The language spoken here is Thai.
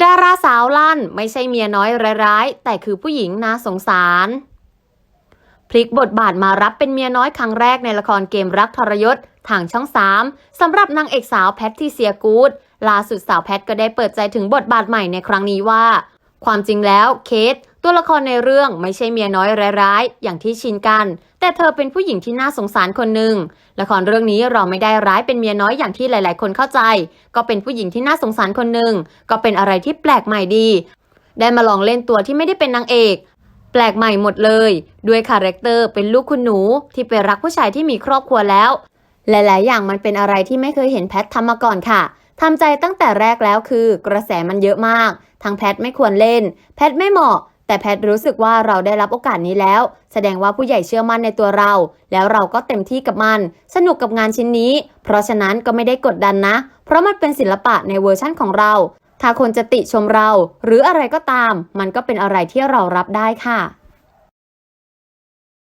ดาราสาวลั่นไม่ใช่เมียน้อยร้ายๆแต่คือผู้หญิงน่าสงสาร พลิกบทบาทมารับเป็นเมียน้อยครั้งแรกในละครเกมรักทรยศทางช่อง 3สำหรับนางเอกสาวแพทติเซียกูดล่าสุดสาวแพทก็ได้เปิดใจถึงบทบาทใหม่ในครั้งนี้ว่า ความจริงแล้วเคท ตัวละครในเรื่องไม่ใช่เมียน้อยร้ายๆ อย่างที่ชินกัน แต่เธอเป็นผู้หญิงที่น่าสงสารคนหนึ่ง ละครเรื่องนี้เราไม่ได้ร้ายเป็นเมียน้อยอย่างที่หลาย ๆ คนเข้าใจ ก็เป็นผู้หญิงที่น่าสงสารคนหนึ่ง ก็เป็นอะไรที่แปลกใหม่ดี ได้มาลองเล่นตัวที่ไม่ได้เป็นนางเอก แปลกใหม่หมดเลย ด้วยคาแรคเตอร์เป็นลูกคุณหนูที่ไปรักผู้ชายที่มีครอบครัวแล้ว หลาย ๆ อย่างมันเป็นอะไรที่ไม่เคยเห็นแพททำมาก่อนค่ะทำใจตั้งแต่แรกแล้วคือ กระแสมันเยอะมาก ทางแพทไม่ควรเล่น แพทไม่เหมาะ แต่แพทรู้สึกว่าเราได้รับโอกาสนี้แล้ว แสดงว่าผู้ใหญ่เชื่อมั่นในตัวเรา แล้วเราก็เต็มที่กับมัน สนุกกับงานชิ้นนี้ เพราะฉะนั้นก็ไม่ได้กดดันนะ เพราะมันเป็นศิลปะในเวอร์ชั่นของเรา ถ้าคนจะติชมเรา หรืออะไรก็ตาม มันก็เป็นอะไรที่เรารับได้ค่ะ